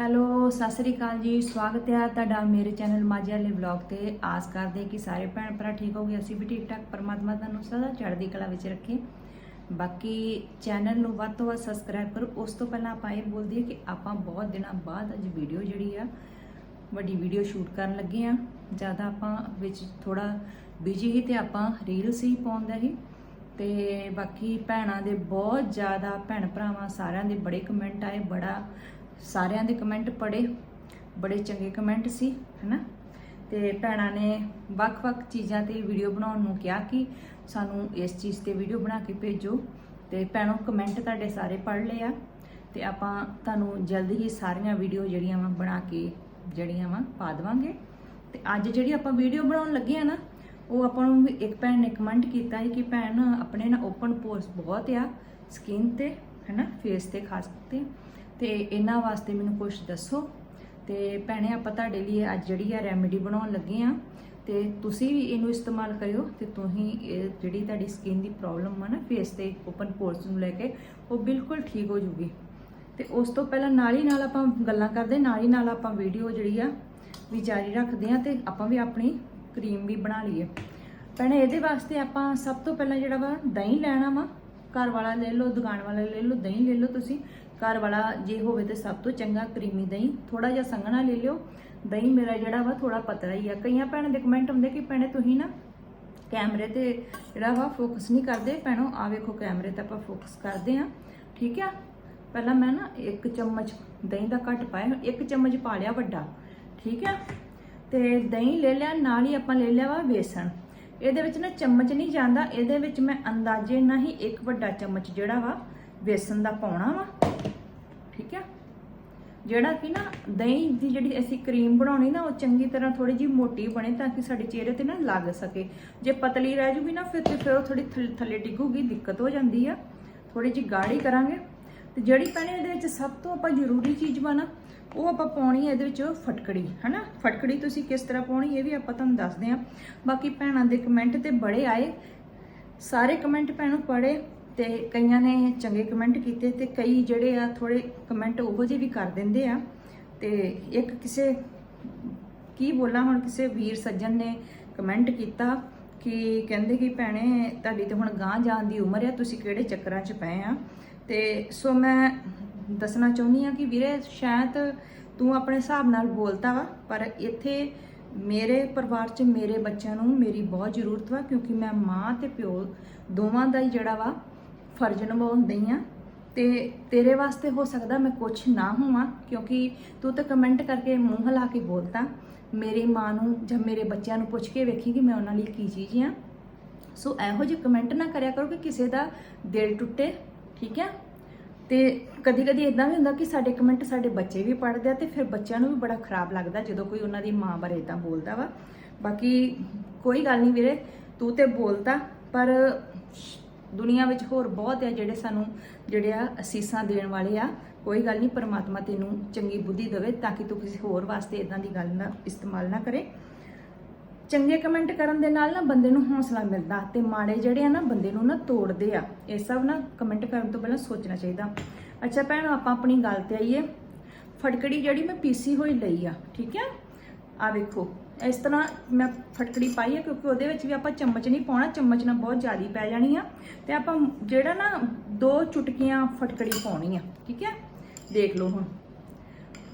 Hello, Sat Sri ਅਕਾਲ ਜੀ। ਸਵਾਗਤ ਹੈ ਤੁਹਾਡਾ ਮੇਰੇ ਚੈਨਲ ਮਾਝੇ ਵਾਲੇ ਵਲੌਗ ਤੇ। ਆਸ ਕਰਦੇ ਕਿ ਸਾਰੇ ਭੈਣ ਭਰਾ ਠੀਕ ਹੋਗੇ ਅਸੀਂ ਵੀ ਠੀਕ ਠਾਕ। ਪਰਮਾਤਮਾ ਤੁਹਾਨੂੰ ਸਦਾ ਚੜ੍ਹਦੀ ਕਲਾ ਵਿੱਚ ਰੱਖੇ। ਬਾਕੀ ਚੈਨਲ ਨੂੰ ਵੱਧ ਤੋਂ ਵੱਧ ਸਬਸਕ੍ਰਾਈਬ ਕਰੋ। ਉਸ ਤੋਂ ਪਹਿਲਾਂ ਆਪਾਂ ਇਹ ਬੋਲ ਦਈਏ ਕਿ ਆਪਾਂ ਬਹੁਤ ਦਿਨਾਂ ਬਾਅਦ ਅੱਜ ਵੀਡੀਓ ਜਿਹੜੀ ਆ, ਵੱਡੀ ਵੀਡੀਓ ਸ਼ੂਟ ਕਰਨ ਲੱਗੇ ਆ ਜ਼ਿਆਦਾ ਆਪਾਂ ਵਿੱਚ ਥੋੜਾ ਬਿਜ਼ੀ ਸੀ ਤੇ ਆਪਾਂ ਰੀਲਸ ਹੀ ਪਾਉਂਦਾ ਸੀ। ਤੇ ਬਾਕੀ ਭੈਣਾਂ ਦੇ ਬਹੁਤ ਜ਼ਿਆਦਾ ਭੈਣ ਭਰਾਵਾਂ ਸਾਰਿਆਂ ਦੇ ਬੜੇ ਕਮੈਂਟ ਆਏ। ਬੜਾ ਸਾਰਿਆਂ ਦੇ ਕਮੈਂਟ ਪੜੇ ਬੜੇ ਚੰਗੇ ਕਮੈਂਟ ਸੀ, ਹਨਾ? ਤੇ ਭੈਣਾਂ ਨੇ ਵੱਖ-ਵੱਖ ਚੀਜ਼ਾਂ ਤੇ ਵੀਡੀਓ ਬਣਾਉਣ ਨੂੰ ਕਿਹਾ ਕਿ ਸਾਨੂੰ ਇਸ ਚੀਜ਼ ਤੇ ਵੀਡੀਓ ਬਣਾ ਕੇ ਭੇਜੋ। ਤੇ ਭੈਣੋ, ਕਮੈਂਟ ਤੁਹਾਡੇ ਸਾਰੇ ਪੜ੍ਹ ਲਏ ਆ। ਤੇ ਆਪਾਂ ਤੁਹਾਨੂੰ ਜਲਦੀ ਹੀ ਸਾਰੀਆਂ ਵੀਡੀਓ ਜਿਹੜੀਆਂ ਵਾ ਬਣਾ ਕੇ, ਜਿਹੜੀਆਂ ਵਾ ਪਾ ਦੇਵਾਂਗੇ। ਤੇ ਅੱਜ ਜਿਹੜੀ ਆਪਾਂ ਵੀਡੀਓ ਬਣਾਉਣ ਲੱਗੇ ਆ ਨਾ, ਉਹ ਆਪਾਂ ਨੂੰ ਇੱਕ ਭੈਣ ਨੇ ਕਮੈਂਟ ਕੀਤਾ ਹੈ ਕਿ ਭੈਣ ਆਪਣੇ ਨਾ ਓਪਨ ਪੋਰਸ ਬਹੁਤ ਆ ਸਕਿਨ ਤੇ, ਹੈਨਾ? ਫੇਸ ਤੇ ਖਾਸ ਤੇ। ਤੇ ਇਹਨਾਂ ਵਾਸਤੇ ਮੈਨੂੰ ਕੁਝ ਦੱਸੋ। ਤੇ ਭੈਣੇ, ਆਪਾਂ ਤੁਹਾਡੇ ਲਈ ਅੱਜ ਜਿਹੜੀ ਆ ਰੈਮੇਡੀ ਬਣਾਉਣ ਲੱਗੇ ਆ। ਤੇ ਤੁਸੀਂ ਵੀ ਇਹਨੂੰ ਇਸਤੇਮਾਲ ਕਰਿਓ ਤੇ ਤੁਸੀਂ ਇਹ ਜਿਹੜੀ ਤੁਹਾਡੀ ਸਕਿਨ ਦੀ ਪ੍ਰੋਬਲਮ ਆ ਨਾ ਫੇਸ ਤੇ ਓਪਨ ਪੋਰਸ ਨੂੰ ਲੈ ਕੇ, ਉਹ ਬਿਲਕੁਲ ਠੀਕ ਹੋ ਜੂਗੀ। ਤੇ ਉਸ ਤੋਂ ਪਹਿਲਾਂ ਨਾਲ ਹੀ ਨਾਲ ਆਪਾਂ ਗੱਲਾਂ ਕਰਦੇ, ਨਾਲ ਹੀ ਨਾਲ ਆਪਾਂ ਵੀਡੀਓ ਜਿਹੜੀ ਆ ਵੀ ਜਾਰੀ ਰੱਖਦੇ ਆ ਤੇ ਆਪਾਂ ਵੀ ਆਪਣੀ ਕਰੀਮ ਵੀ ਬਣਾ ਲਈਏ। ਭੈਣੇ, ਇਹਦੇ ਵਾਸਤੇ ਆਪਾਂ ਸਭ ਤੋਂ ਪਹਿਲਾਂ ਜਿਹੜਾ ਵਾ ਦਹੀਂ ਲੈਣਾ ਵਾ, ਘਰ ਵਾਲਾ ਲੈ ਲਓ, ਦੁਕਾਨ ਵਾਲਾ ਲੈ ਲਓ, ਦਹੀਂ ਲੈ ਲਓ ਤੁਸੀਂ। ਘਰ ਵਾਲਾ ਜੇ ਹੋਵੇ ਤੇ ਸਭ ਤੋਂ ਚੰਗਾ ਕਰੀਮੀ ਦਹੀਂ ਥੋੜਾ ਜਿਹਾ ਸੰਘਣਾ ਲੈ ਲਿਓ। ਦਹੀਂ ਮੇਰਾ ਜਿਹੜਾ ਵਾ ਥੋੜਾ ਪਤਲਾ ਹੀ ਆ। ਕਈਆਂ ਭੈਣਾਂ ਦੇ ਕਮੈਂਟ ਹੁੰਦੇ ਕਿ, ਭੈਣੇ, ਤੁਸੀਂ ਨਾ ਕੈਮਰੇ ਤੇ ਜਿਹੜਾ ਵਾ ਫੋਕਸ ਨਹੀਂ ਕਰਦੇ। ਭੈਣੋ ਆ ਵੇਖੋ ਕੈਮਰੇ ਤੇ ਆਪਾਂ ਫੋਕਸ ਕਰਦੇ ਆ। ਠੀਕ ਆ? ਪਹਿਲਾਂ ਮੈਂ ਨਾ ਇੱਕ ਚਮਚ ਦਹੀਂ ਦਾ ਘੱਟ ਪਾਇਆ ਇੱਕ ਚਮਚ ਪਾ ਲਿਆ ਵੱਡਾ। ਠੀਕ ਆ? ਤੇ ਦਹੀਂ ਲੈ ਲਿਆ, ਨਾਲ ਹੀ ਆਪਾਂ ਲੈ ਲਿਆ ਵਾ ਬੇਸਣ। ਇਹਦੇ ਵਿੱਚ ਨਾ ਚਮਚ ਨਹੀਂ ਜਾਂਦਾ। ਇਹਦੇ ਵਿੱਚ ਮੈਂ ਅੰਦਾਜ਼ੇ ਨਾਲ ਹੀ ਇੱਕ ਵੱਡਾ ਚਮਚ ਜਿਹੜਾ ਵਾ ਬੇਸਣ ਦਾ ਪਾਉਣਾ ਵਾ। ਠੀਕ ਹੈ? ਜਿਹੜਾ ਕਿ ਨਾ ਦਹੀਂ ਦੀ ਜਿਹੜੀ ਅਸੀਂ ਕਰੀਮ ਬਣਾਉਣੀ ਨਾ, ਉਹ ਚੰਗੀ ਤਰ੍ਹਾਂ ਥੋੜੀ ਜੀ ਮੋਟੀ ਬਣੇ ਤਾਂ ਕਿ ਸਾਡੇ ਚਿਹਰੇ ਤੇ ਨਾ ਲੱਗ ਸਕੇ। ਜੇ ਪਤਲੀ ਰਹਿ ਜੂਗੀ ਨਾ, ਫਿਰ ਤੇ ਫਿਰ ਉਹ ਥੋੜੀ ਥੱਲੇ ਡਿੱਗੂਗੀ, ਦਿੱਕਤ ਹੋ ਜਾਂਦੀ ਆ। ਥੋੜੀ ਜੀ ਗਾੜੀ ਕਰਾਂਗੇ। ਤੇ ਜਿਹੜੀ ਪੈਣੇ ਇਹਦੇ ਵਿੱਚ ਸਭ ਤੋਂ ਆਪਾਂ ਜ਼ਰੂਰੀ ਚੀਜ਼ ਵਾ ਉਹ ਆਪਾਂ ਪਾਉਣੀ ਹੈ ਇਹਦੇ ਵਿੱਚ ਫਟਕੜੀ, ਹਨਾ? ਫਟਕੜੀ ਤੁਸੀਂ ਕਿਸ ਤਰ੍ਹਾਂ ਪਾਉਣੀ, ਇਹ ਵੀ ਆਪਾਂ ਤੁਹਾਨੂੰ ਦੱਸਦੇ ਹਾਂ ਬਾਕੀ ਭੈਣਾਂ ਦੇ ਕਮੈਂਟ ਤੇ ਬੜੇ ਆਏ। ਸਾਰੇ ਕਮੈਂਟ ਭੈਣੋਂ ਪੜੇ ਤੇ ਕਈਆਂ ਨੇ ਚੰਗੇ ਕਮੈਂਟ ਕੀਤੇ ਤੇ ਕਈ ਜਿਹੜੇ ਆ ਥੋੜੇ ਕਮੈਂਟ ਉਹੋ ਜਿਹੇ ਵੀ ਕਰ ਦਿੰਦੇ ਆ। ਤੇ ਇੱਕ ਕਿਸੇ, ਕੀ ਬੋਲਾਂ ਹੁਣ ਕਿਸੇ ਵੀਰ ਸੱਜਣ ਨੇ ਕਮੈਂਟ ਕੀਤਾ ਕਿ ਕਹਿੰਦੇ ਕਿ ਭੈਣੇ ਤੁਹਾਡੀ ਤੇ ਹੁਣ ਗਾਂ ਜਾਣ ਦੀ ਉਮਰ ਹੈ ਤੁਸੀਂ ਕਿਹੜੇ ਚੱਕਰਾਂ 'ਚ ਪਏ ਆ? ਤੇ ਸੋ ਮੈਂ ਦੱਸਣਾ ਚਾਹੁੰਦੀ ਆ ਕਿ ਵੀਰੇ ਸ਼ਾਇਦ ਤੂੰ ਆਪਣੇ ਹਿਸਾਬ ਨਾਲ ਬੋਲਤਾ ਵਾ, ਪਰ ਇੱਥੇ ਮੇਰੇ ਪਰਿਵਾਰ 'ਚ ਮੇਰੇ ਬੱਚਿਆਂ ਨੂੰ ਮੇਰੀ ਬਹੁਤ ਜ਼ਰੂਰਤ ਵਾ ਕਿਉਂਕਿ ਮੈਂ ਮਾਂ ਤੇ ਪਿਓ ਦੋਵਾਂ ਦਾ ਹੀ ਜਿਹੜਾ ਵਾ ਫਰਜ਼ ਨਿਭਾਉਂਦੀ ਆ। ਤੇ ਤੇਰੇ ਵਾਸਤੇ ਹੋ ਸਕਦਾ ਮੈਂ ਕੁਝ ਨਾ ਹੋਵਾਂ, ਕਿਉਂਕਿ ਤੂੰ ਤਾਂ ਕਮੈਂਟ ਕਰਕੇ ਮੂੰਹ ਹਿਲਾ ਕੇ ਬੋਲਤਾ। ਮੇਰੀ ਮਾਂ ਨੂੰ ਜਾਂ ਮੇਰੇ ਬੱਚਿਆਂ ਨੂੰ ਪੁੱਛ ਕੇ ਵੇਖੀ ਕਿ ਮੈਂ ਉਹਨਾਂ ਲਈ ਕੀ ਚੀਜ਼ ਆ। ਸੋ ਇਹੋ ਜਿਹੇ ਕਮੈਂਟ ਨਾ ਕਰਿਆ ਕਰੋ ਕਿ ਕਿਸੇ ਦਾ ਦਿਲ ਟੁੱਟੇ, ਠੀਕ ਹੈ? ਤੇ ਕਦੀ ਕਦੀ ਇਦਾਂ ਵੀ ਹੁੰਦਾ ਕਿ ਸਾਡੇ ਕਮੈਂਟ ਸਾਡੇ ਬੱਚੇ ਵੀ ਪੜ੍ਹਦੇ ਆ ਤੇ ਫਿਰ ਬੱਚਿਆਂ ਨੂੰ ਵੀ ਬੜਾ ਖਰਾਬ ਲੱਗਦਾ ਜਦੋਂ ਕੋਈ ਉਹਨਾਂ ਦੀ ਮਾਂ ਬਾਰੇ ਇਦਾਂ ਬੋਲਦਾ ਵਾ। ਬਾਕੀ ਕੋਈ ਗੱਲ ਨਹੀਂ ਵੀਰੇ, ਤੂੰ ਤੇ ਬੋਲਤਾ, ਪਰ ਦੁਨੀਆ ਵਿੱਚ ਹੋਰ ਬਹੁਤ ਆ ਜਿਹੜੇ ਸਾਨੂੰ ਜਿਹੜੇ ਆ ਅਸੀਸਾਂ ਦੇਣ ਵਾਲੇ ਆ, ਕੋਈ ਗੱਲ ਨਹੀਂ, ਪਰਮਾਤਮਾ ਤੈਨੂੰ ਚੰਗੀ ਬੁੱਧੀ ਦੇਵੇ ਤਾਂ ਕਿ ਤੂੰ ਕਿਸੇ ਹੋਰ ਵਾਸਤੇ ਇਦਾਂ ਦੀ ਗੱਲ ਨਾ ਇਸਤੇਮਾਲ ਨਾ ਕਰੇ। ਚੰਗੇ ਕਮੈਂਟ ਕਰਨ ਦੇ ਨਾਲ ਨਾ ਬੰਦੇ ਨੂੰ ਹੌਸਲਾ ਮਿਲਦਾ ਤੇ ਮਾੜੇ ਜਿਹੜੇ ਆ ਨਾ ਬੰਦੇ ਨੂੰ ਨਾ ਤੋੜਦੇ ਆ। ਇਹ ਸਭ ਨਾ ਕਮੈਂਟ ਕਰਨ ਤੋਂ ਪਹਿਲਾਂ ਸੋਚਣਾ ਚਾਹੀਦਾ। ਅੱਛਾ ਭੈਣੋ, ਆਪਾਂ ਆਪਣੀ ਗੱਲ ਤੇ ਆਈਏ। ਫਟਕੜੀ ਜਿਹੜੀ ਮੈਂ ਪੀਸੀ ਹੋਈ ਲਈ ਆ, ਠੀਕ ਹੈ ਆ ਵੇਖੋ ਇਸ ਤਰ੍ਹਾਂ ਮੈਂ ਫਟਕੜੀ ਪਾਈ ਹੈ ਕਿਉਂਕਿ ਉਹਦੇ ਵਿੱਚ ਵੀ ਆਪਾਂ ਚਮਚ ਨਹੀਂ ਪਾਉਣਾ, ਚਮਚ ਨਾਲ ਬਹੁਤ ਜ਼ਿਆਦਾ ਪੈ ਜਾਣੀ ਆ। ਤੇ ਆਪਾਂ ਜਿਹੜਾ ਨਾ ਦੋ ਚੁਟਕੀਆਂ ਫਟਕੜੀ ਪਾਉਣੀ ਆ, ਠੀਕ ਹੈ ਦੇਖ ਲਓ ਹੁਣ।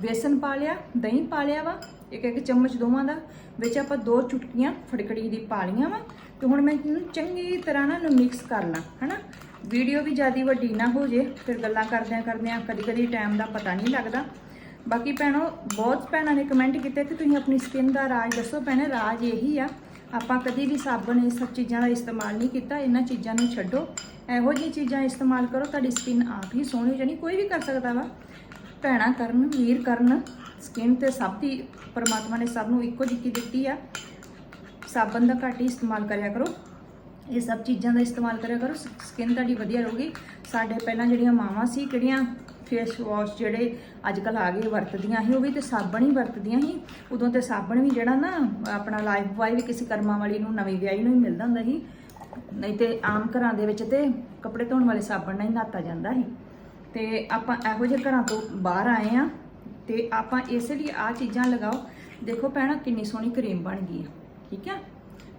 ਬੇਸਨ ਪਾ ਲਿਆ, ਦਹੀਂ ਪਾ ਲਿਆ ਵਾ, ਇੱਕ ਇੱਕ ਚਮਚ ਦੋਵਾਂ ਦਾ, ਵਿੱਚ ਆਪਾਂ ਦੋ ਚੁਟਕੀਆਂ ਫਟਕੜੀ ਦੀ ਪਾ ਲਈਆਂ ਵਾ। ਤੇ ਹੁਣ ਮੈਂ ਇਹਨੂੰ ਚੰਗੀ ਤਰ੍ਹਾਂ ਨਾਲ ਮਿਕਸ ਕਰ ਲਾਂ, ਹਨਾ? ਵੀਡੀਓ ਵੀ ਜ਼ਿਆਦਾ ਵੱਡੀ ਨਾ ਹੋ ਜੇ, ਫਿਰ ਗੱਲਾਂ ਕਰਦਿਆਂ ਕਰਦਿਆਂ ਕਦੀ ਕਦੀ ਟਾਈਮ ਦਾ ਪਤਾ ਨਹੀਂ ਲੱਗਦਾ। ਬਾਕੀ ਭੈਣੋ, ਬਹੁਤ ਭੈਣਾਂ ਨੇ ਕਮੈਂਟ ਕੀਤੇ ਕਿ ਤੁਸੀਂ ਆਪਣੀ ਸਕਿਨ ਦਾ ਰਾਜ ਦੱਸੋ। ਭੈਣੇ, ਰਾਜ ਇਹੀ ਆ। ਆਪਾਂ ਕਦੀ ਵੀ ਸਾਬਣ ਇਹ ਸਭ ਚੀਜ਼ਾਂ ਦਾ ਇਸਤੇਮਾਲ ਨਹੀਂ ਕੀਤਾ। ਇਹਨਾਂ ਚੀਜ਼ਾਂ ਨੂੰ ਛੱਡੋ। ਇਹੋ ਜਿਹੀਆਂ ਚੀਜ਼ਾਂ ਇਸਤੇਮਾਲ ਕਰੋ, ਤੁਹਾਡੀ ਸਕਿਨ ਆਪ ਹੀ ਸੋਹਣੀ ਹੋ ਜਾਣੀ। ਕੋਈ ਵੀ ਕਰ ਸਕਦਾ ਵਾ। ਭੈਣਾਂ ਕਰਨ, ਵੀਰ ਕਰਨ ਸਕਿਨ ਤੇ ਸਭ ਦੀ ਪਰਮਾਤਮਾ ਨੇ ਸਭ ਨੂੰ ਇੱਕੋ ਜਿਹੀ ਦਿੱਤੀ ਆ। ਸਾਬਣ ਦਾ ਘੱਟ ਹੀ ਇਸਤੇਮਾਲ ਕਰਿਆ ਕਰੋ। ਇਹ ਸਭ ਚੀਜ਼ਾਂ ਦਾ ਇਸਤੇਮਾਲ ਕਰਿਆ ਕਰੋ। ਸਕਿਨ ਤੁਹਾਡੀ ਵਧੀਆ ਰਹੂਗੀ। ਸਾਡੇ ਪਹਿਲਾਂ ਜਿਹੜੀਆਂ ਮਾਵਾਂ ਸੀ, ਕਿਹੜੀਆਂ? ਫੇਸ ਵਾਸ਼ ਜਿਹੜੇ ਅੱਜ ਕੱਲ ਆ ਗਏ ਵਰਤਦੀਆਂ ਸੀ, ਉਹ ਵੀ ਤੇ ਸਾਬਣ ਹੀ ਵਰਤਦੀਆਂ ਸੀ। ਉਦੋਂ ਤੇ ਸਾਬਣ ਵੀ ਜਿਹੜਾ ਨਾ, ਆਪਣਾ ਲਾਈਫ ਬॉय ਵੀ ਕਿਸੇ ਕਰਮਾਂ ਵਾਲੀ ਨੂੰ ਨਵੀਂ ਵਿਆਹੀ ਨੂੰ ਹੀ ਮਿਲਦਾ ਹੁੰਦਾ ਸੀ। ਨਹੀਂ ਤੇ ਆਮ ਘਰਾਂ ਦੇ ਵਿੱਚ ਤੇ ਕੱਪੜੇ ਧੋਣ ਵਾਲੇ ਸਾਬਣ ਨਾਲ ਹੀ ਨਹਾਤਾ ਜਾਂਦਾ ਸੀ। ਤੇ ਆਪਾਂ ਇਹੋ ਜਿਹੇ ਘਰਾਂ ਤੋਂ ਬਾਹਰ ਆਏ ਆ ਤੇ ਆਪਾਂ ਇਸ ਲਈ ਆ ਚੀਜ਼ਾਂ ਲਗਾਓ। ਦੇਖੋ ਭੈਣਾ, ਕਿੰਨੀ ਸੋਹਣੀ ਕਰੀਮ ਬਣ ਗਈ ਆ। ਠੀਕ ਹੈ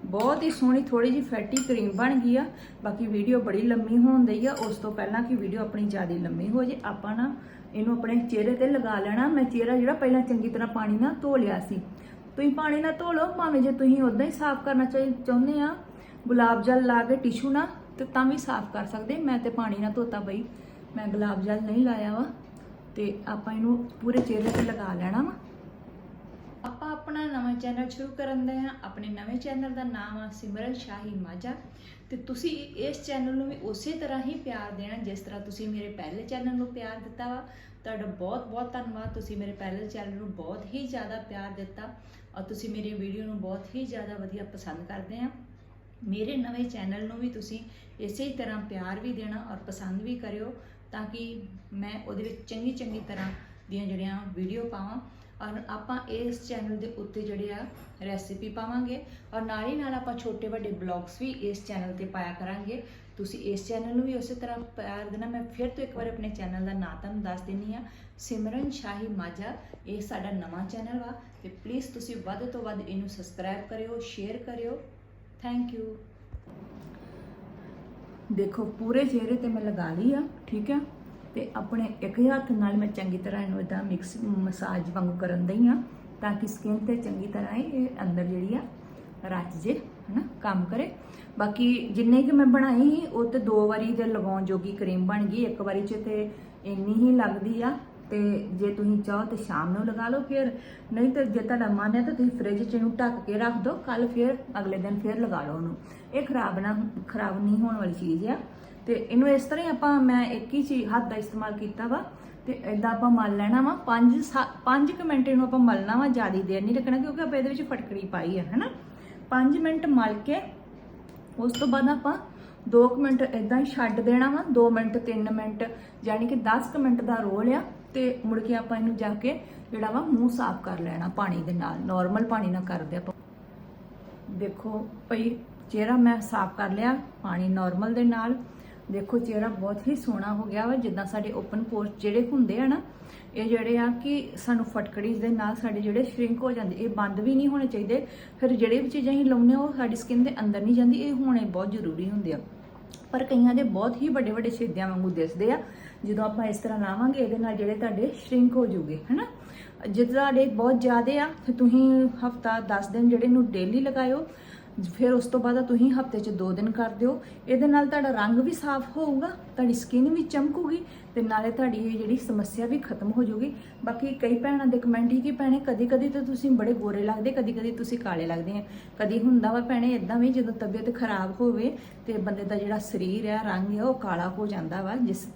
ਬਹੁਤ ਹੀ ਸੋਹਣੀ ਥੋੜੀ ਜਿਹੀ ਫੈਟੀ ਕਰੀਮ ਬਣ ਗਈ ਆ। ਬਾਕੀ ਵੀਡੀਓ ਬੜੀ ਲੰਮੀ ਹੋਣ ਦਈ ਆ। ਉਸ ਤੋਂ ਪਹਿਲਾਂ ਕਿ ਵੀਡੀਓ ਆਪਣੀ ਜ਼ਿਆਦਾ ਲੰਮੀ ਹੋ ਜੇ, ਆਪਾਂ ਨਾ ਇਹਨੂੰ ਆਪਣੇ ਚਿਹਰੇ ਤੇ ਲਗਾ ਲੈਣਾ। ਮੈਂ ਚਿਹਰਾ ਜਿਹੜਾ ਪਹਿਲਾਂ ਚੰਗੀ ਤਰ੍ਹਾਂ ਪਾਣੀ ਨਾਲ ਧੋ ਲਿਆ ਸੀ। ਤੁਸੀਂ ਪਾਣੀ ਨਾਲ ਧੋ ਲਓ, ਭਾਵੇਂ ਜੇ ਤੁਸੀਂ ਉਦਾਂ ਹੀ ਸਾਫ਼ ਕਰਨਾ ਚਾਹੀ- ਚਾਹੁੰਦੇ ਆ। ਗੁਲਾਬ ਜਲ ਲਾ ਕੇ ਟਿਸ਼ੂ ਨਾਲ, ਤੇ ਤਾਂ ਵੀ ਸਾਫ਼ ਕਰ ਸਕਦੇ। ਮੈਂ ਤੇ ਪਾਣੀ ਨਾਲ ਧੋਤਾ ਬਈ। ਮੈਂ ਗੁਲਾਬ ਜਲ ਨਹੀਂ ਲਾਇਆ ਵਾ। ਤੇ ਆਪਾਂ ਇਹਨੂੰ ਪੂਰੇ ਚਿਹਰੇ ਤੇ ਲਗਾ ਲੈਣਾ ਵਾ। ਆਪਣਾ ਨਵਾਂ ਚੈਨਲ ਸ਼ੁਰੂ ਕਰਨ ਦੇ ਹਾਂ। ਆਪਣੇ ਨਵੇਂ ਚੈਨਲ ਦਾ ਨਾਮ ਆ ਸਿਮਰਨ ਸ਼ਾਹੀ ਮਾਝਾ। ਤੇ ਤੁਸੀਂ ਇਸ ਚੈਨਲ ਨੂੰ ਵੀ ਉਸੇ ਤਰ੍ਹਾਂ ਹੀ ਪਿਆਰ ਦੇਣਾ ਜਿਸ ਤਰ੍ਹਾਂ ਤੁਸੀਂ ਮੇਰੇ ਪਹਿਲੇ ਚੈਨਲ ਨੂੰ ਪਿਆਰ ਦਿੱਤਾ ਵਾ। ਤੁਹਾਡਾ ਬਹੁਤ ਬਹੁਤ ਧੰਨਵਾਦ। ਤੁਸੀਂ ਮੇਰੇ ਪਹਿਲੇ ਚੈਨਲ ਨੂੰ ਬਹੁਤ ਹੀ ਜ਼ਿਆਦਾ ਪਿਆਰ ਦਿੱਤਾ ਔਰ ਤੁਸੀਂ ਮੇਰੀ ਵੀਡੀਓ ਨੂੰ ਬਹੁਤ ਹੀ ਜ਼ਿਆਦਾ ਵਧੀਆ ਪਸੰਦ ਕਰਦੇ ਆ। ਮੇਰੇ ਨਵੇਂ ਚੈਨਲ ਨੂੰ ਵੀ ਤੁਸੀਂ ਇਸੇ ਤਰ੍ਹਾਂ ਪਿਆਰ ਵੀ ਦੇਣਾ ਔਰ ਪਸੰਦ ਵੀ ਕਰਿਓ ਤਾਂ ਕਿ ਮੈਂ ਉਹਦੇ ਵਿੱਚ ਚੰਗੀ ਚੰਗੀ ਤਰ੍ਹਾਂ ਦੀਆਂ ਜਿਹੜੀਆਂ ਵੀਡੀਓ ਪਾਵਾਂ। ਔਰ ਆਪਾਂ ਇਸ ਚੈਨਲ ਦੇ ਉੱਤੇ ਜਿਹੜੇ ਆ ਰੈਸਿਪੀ ਪਾਵਾਂਗੇ ਔਰ ਨਾਲ ਹੀ ਨਾਲ ਆਪਾਂ ਛੋਟੇ ਵੱਡੇ ਬਲੌਗਸ ਵੀ ਇਸ ਚੈਨਲ ਤੇ ਪਾਇਆ ਕਰਾਂਗੇ। ਤੁਸੀਂ ਇਸ ਚੈਨਲ ਨੂੰ ਵੀ ਉਸੇ ਤਰ੍ਹਾਂ ਪਿਆਰ ਦੇਣਾ। ਮੈਂ ਫਿਰ ਤੋਂ ਇੱਕ ਵਾਰ ਆਪਣੇ ਚੈਨਲ ਦਾ ਨਾਂ ਤੁਹਾਨੂੰ ਦੱਸ ਦਿੰਨੀ ਆ ਸਿਮਰਨ ਸ਼ਾਹੀ ਮਾਝਾ, ਇਹ ਸਾਡਾ ਨਵਾਂ ਚੈਨਲ ਵਾ ਤੇ ਪਲੀਜ਼ ਤੁਸੀਂ ਵੱਧ ਤੋਂ ਵੱਧ ਇਹਨੂੰ ਸਬਸਕ੍ਰਾਈਬ ਕਰਿਓ ਸ਼ੇਅਰ ਕਰਿਓ। ਥੈਂਕ ਯੂ ਦੇਖੋ, ਪੂਰੇ ਚਿਹਰੇ ਤੇ ਮੈਂ ਲਗਾ ਲਈ ਆ, ਠੀਕ ਆ? ਤੇ ਆਪਣੇ ਇੱਕ ਹੀ ਹੱਥ ਨਾਲ ਮੈਂ ਚੰਗੀ ਤਰ੍ਹਾਂ ਇਹਨੂੰ ਇਦਾਂ ਮਿਕਸ ਮਸਾਜ ਵਾਂਗੂ ਕਰਨ ਦਈ ਆ ਤਾਂ ਕਿ ਸਕਿਨ ਤੇ ਚੰਗੀ ਤਰ੍ਹਾਂ ਇਹ ਅੰਦਰ ਜਿਹੜੀ ਆ ਰਚ ਜੇ ਹਨਾ ਕੰਮ ਕਰੇ। ਬਾਕੀ ਜਿੰਨੇ ਕਿ ਮੈਂ ਬਣਾਈ ਸੀ, ਉਹ ਤੇ ਦੋ ਵਾਰੀ ਦੇ ਲਗਾਉਣ ਜੋਗੀ ਕਰੀਮ ਬਣ ਗਈ ਇੱਕ ਵਾਰੀ ਚ ਤੇ ਇੰਨੀ ਹੀ ਲੱਗਦੀ ਆ ਤੇ ਜੇ ਤੁਸੀਂ ਚਾਹੋ ਤੇ ਸ਼ਾਮ ਨੂੰ ਲਗਾ ਲਓ ਫਿਰ। ਨਹੀਂ ਤੇ ਜੇ ਤੁਹਾਡਾ ਮਨ ਹੈ ਤਾਂ ਤੁਸੀਂ ਫ੍ਰਿਜ 'ਚ ਇਹਨੂੰ ਢੱਕ ਕੇ ਰੱਖ ਦਿਓ ਕੱਲ ਫਿਰ ਅਗਲੇ ਦਿਨ ਫਿਰ ਲਗਾ ਲਓ ਉਹਨੂੰ। ਇਹ ਖਰਾਬ ਨਾ ਖਰਾਬ ਨਹੀਂ ਹੋਣ ਵਾਲੀ ਚੀਜ਼ ਆ। ਤੇ ਇਹਨੂੰ ਇਸ ਤਰ੍ਹਾਂ ਹੀ ਆਪਾਂ, ਮੈਂ ਇੱਕ ਹੀ ਚੀਜ਼ ਹੱਥ ਦਾ ਇਸਤੇਮਾਲ ਕੀਤਾ ਵਾ ਤੇ ਇਦਾਂ ਆਪਾਂ ਮਲ ਲੈਣਾ ਵਾ। 5 5 ਕੁ ਮਿੰਟ ਇਹਨੂੰ ਆਪਾਂ ਮਲਣਾ ਵਾ, ਜ਼ਿਆਦਾ ਦੇਰ ਨਹੀਂ ਰੱਖਣਾ ਕਿਉਂਕਿ ਆਪਾਂ ਇਹਦੇ ਵਿੱਚ ਫਟਕੜੀ ਪਾਈ ਆ, ਹੈਨਾ? 5 ਮਿੰਟ ਮਲ ਕੇ ਉਸ ਤੋਂ ਬਾਅਦ ਆਪਾਂ 2 ਮਿੰਟ ਇਦਾਂ ਹੀ ਛੱਡ ਦੇਣਾ ਵਾ 2 ਮਿੰਟ 3 ਮਿੰਟ, ਯਾਨੀ ਕਿ 10 ਕੁ ਮਿੰਟ ਦਾ ਰੋਲ ਆ ਤੇ ਮੁੜ ਕੇ ਆਪਾਂ ਇਹਨੂੰ ਜਾ ਕੇ ਜਿਹੜਾ ਵਾ ਮੂੰਹ ਸਾਫ਼ ਕਰ ਲੈਣਾ ਪਾਣੀ ਦੇ ਨਾਲ ਨਾਰਮਲ ਪਾਣੀ ਨਾਲ ਕਰਦੇ ਆਪਾਂ। ਦੇਖੋ ਭਈ, ਚਿਹਰਾ ਮੈਂ ਸਾਫ਼ ਕਰ ਲਿਆ, ਪਾਣੀ ਨਾਰਮਲ ਦੇ ਨਾਲ। ਦੇਖੋ ਚਿਹਰਾ ਬਹੁਤ ਹੀ ਸੋਹਣਾ ਹੋ ਗਿਆ ਵਾ, ਜਿੱਦਾਂ ਸਾਡੇ ਓਪਨ ਪੋਰਸ ਜਿਹੜੇ ਹੁੰਦੇ ਆ ਨਾ, ਇਹ ਜਿਹੜੇ ਆ ਕਿ ਸਾਨੂੰ ਫਟਕੜੀ ਦੇ ਨਾਲ ਸਾਡੇ ਜਿਹੜੇ ਸ਼ਰਿੰਕ ਹੋ ਜਾਂਦੇ, ਇਹ ਬੰਦ ਵੀ ਨਹੀਂ ਹੋਣੇ ਚਾਹੀਦੇ, ਫਿਰ ਜਿਹੜੇ ਵੀ ਚੀਜ਼ਾਂ ਅਸੀਂ ਲਾਉਂਦੇ ਆ ਉਹ ਸਾਡੀ ਸਕਿਨ ਦੇ ਅੰਦਰ ਨਹੀਂ ਜਾਂਦੀ, ਇਹ ਹੋਣੇ ਬਹੁਤ ਜ਼ਰੂਰੀ ਹੁੰਦੇ ਆ। ਪਰ ਕਈਆਂ ਦੇ ਬਹੁਤ ਹੀ ਵੱਡੇ ਵੱਡੇ ਛੇਦਿਆਂ ਵਾਂਗੂ ਦਿਸਦੇ ਆ, ਜਦੋਂ ਆਪਾਂ ਇਸ ਤਰ੍ਹਾਂ ਲਾਵਾਂਗੇ, ਇਹਦੇ ਨਾਲ ਜਿਹੜੇ ਤੁਹਾਡੇ ਸ਼ਰਿੰਕ ਹੋ ਜੂਗੇ ਹਨਾ? ਜੇ ਤੁਹਾਡੇ ਬਹੁਤ ਜ਼ਿਆਦੇ ਆ, ਤੇ ਤੁਸੀਂ ਹਫਤਾ 10 ਦਿਨ ਜਿਹੜੇ ਨੂੰ ਡੇਲੀ ਲਗਾਇਓ ਫਿਰ ਉਸ ਤੋਂ ਬਾਅਦ ਤੁਸੀਂ ਹਫ਼ਤੇ 'ਚ 2 ਦਿਨ ਕਰ ਦਿਓ। ਇਹਦੇ ਨਾਲ ਤੁਹਾਡਾ ਰੰਗ ਵੀ ਸਾਫ਼ ਹੋਊਗਾ, ਤੁਹਾਡੀ ਸਕਿਨ ਵੀ ਚਮਕੂਗੀ ਤੇ ਨਾਲੇ ਤੁਹਾਡੀ ਇਹ ਜਿਹੜੀ ਸਮੱਸਿਆ ਵੀ ਖਤਮ ਹੋ ਜਾਊਗੀ। ਬਾਕੀ ਕਈ ਭੈਣਾਂ ਦੇ ਕਮੈਂਟ ਹੀ ਕਿ ਭੈਣੇ ਕਦੀ ਕਦੀ ਤਾਂ ਤੁਸੀਂ ਬੜੇ ਗੋਰੇ ਲੱਗਦੇ ਕਦੀ ਕਦੀ ਤੁਸੀਂ ਕਾਲੇ ਲੱਗਦੇ ਆ। ਕਦੀ ਹੁੰਦਾ ਵਾ ਭੈਣੇ ਇਦਾਂ ਵੀ ਜਦੋਂ ਤਬੀਅਤ ਖਰਾਬ ਹੋਵੇ ਤੇ ਬੰਦੇ ਦਾ ਜਿਹੜਾ ਸਰੀਰ ਆ, ਰੰਗ ਆ, ਉਹ ਕਾਲਾ ਹੋ ਜਾਂਦਾ ਵਾ। ਜਿਸ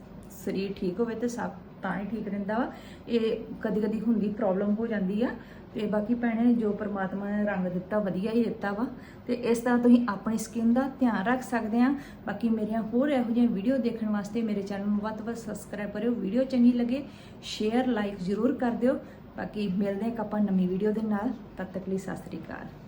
ਸਰੀਰ ਠੀਕ ਹੋਵੇ ਤੇ ਸਭ ਤਾਂ ਹੀ ਠੀਕ ਰਹਿੰਦਾ ਵਾ। ਇਹ ਕਦੀ ਕਦੀ ਹੁੰਦੀ ਪ੍ਰੋਬਲਮ ਹੋ ਜਾਂਦੀ ਆ। ਤੇ ਬਾਕੀ ਭੈਣੇ, ਜੋ ਪਰਮਾਤਮਾ ਨੇ ਰੰਗ ਦਿੱਤਾ, ਵਧੀਆ ਹੀ ਦਿੱਤਾ ਵਾ। ਤੇ ਇਸ ਤਰ੍ਹਾਂ ਤੁਸੀਂ ਆਪਣੀ ਸਕਿਨ ਦਾ ਧਿਆਨ ਰੱਖ ਸਕਦੇ ਆ। ਬਾਕੀ ਮੇਰੀਆਂ ਹੋਰ ਇਹੋ ਜਿਹੀਆਂ ਵੀਡੀਓ ਦੇਖਣ ਵਾਸਤੇ ਮੇਰੇ ਚੈਨਲ ਨੂੰ ਵੱਧ ਤੋਂ ਵੱਧ ਸਬਸਕ੍ਰਾਈਬ ਕਰਿਓ। ਵੀਡੀਓ ਚੰਗੀ ਲੱਗੇ ਸ਼ੇਅਰ ਲਾਈਕ ਜ਼ਰੂਰ ਕਰ ਦਿਓ। ਬਾਕੀ ਮਿਲਦੇ ਹਾਂ ਇੱਕ ਆਪਾਂ ਨਵੀਂ ਵੀਡੀਓ ਦੇ ਨਾਲ। ਤਦ ਤੱਕ ਲਈ ਸਤਿ ਸ੍ਰੀ ਅਕਾਲ।